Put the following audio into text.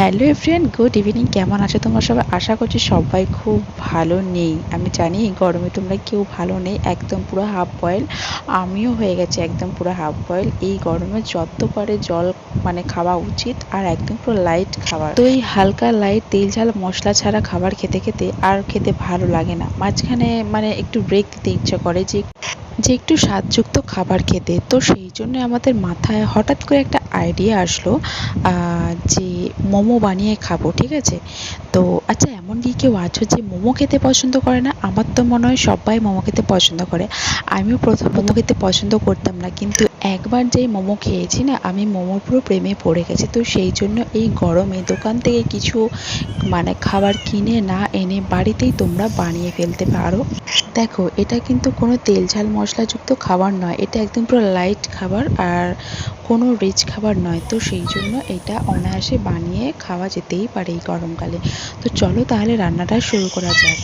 Hello everyone good evening. কেমন আছো তোমরা সবাই? আশা করছি সবাই খুব ভালো নেই। আমি জানি গরমে তোমরা কেউ ভালো নেই, একদম পুরো হাফ বয়েল। আমিও হয়ে গেছি একদম পুরো হাফ বয়েল। এই গরমে যত পারে জল মানে খাওয়া উচিত আর একদম পুরো লাইট খাবার। তো এই হালকা লাইট তেল ঝাল মশলা ছাড়া খাবার খেতে খেতে আর খেতে ভালো লাগে না। মাঝখানে মানে একটু ব্রেক দিতে ইচ্ছে করে যে যে একটু স্বাদযুক্ত খাবার খেতে। তো সেই জন্য আমাদের মাথায় হঠাৎ করে একটা আইডিয়া আসলো যে মোমো বানিয়ে খাব, ঠিক আছে? তো আচ্ছা এমন কি কেউ আছো যে মোমো খেতে পছন্দ করে না? আমার তো মনে হয় সবাই মোমো খেতে পছন্দ করে। আমিও প্রথম মোমো খেতে পছন্দ করতাম না, কিন্তু একবার যেই মোমো খেয়েছি না, আমি মোমোর পুরো প্রেমে পড়ে গেছি। তো সেই জন্য এই গরমে দোকান থেকে কিছু মানে খাবার কিনে না এনে বাড়িতেই তোমরা বানিয়ে ফেলতে পারো। দেখো, এটা কিন্তু কোনো তেল ঝাল মশলাযুক্ত খাবার নয়। এটা একদম পুরো লাইট খাবার আর কোনো রিচ খাবার নয়। তো সেই জন্য এটা অনায়াসে বানিয়ে খাওয়া যেতেই পারে এই গরমকালে। তো চলো তাহলে রান্নাটা শুরু করা যাক।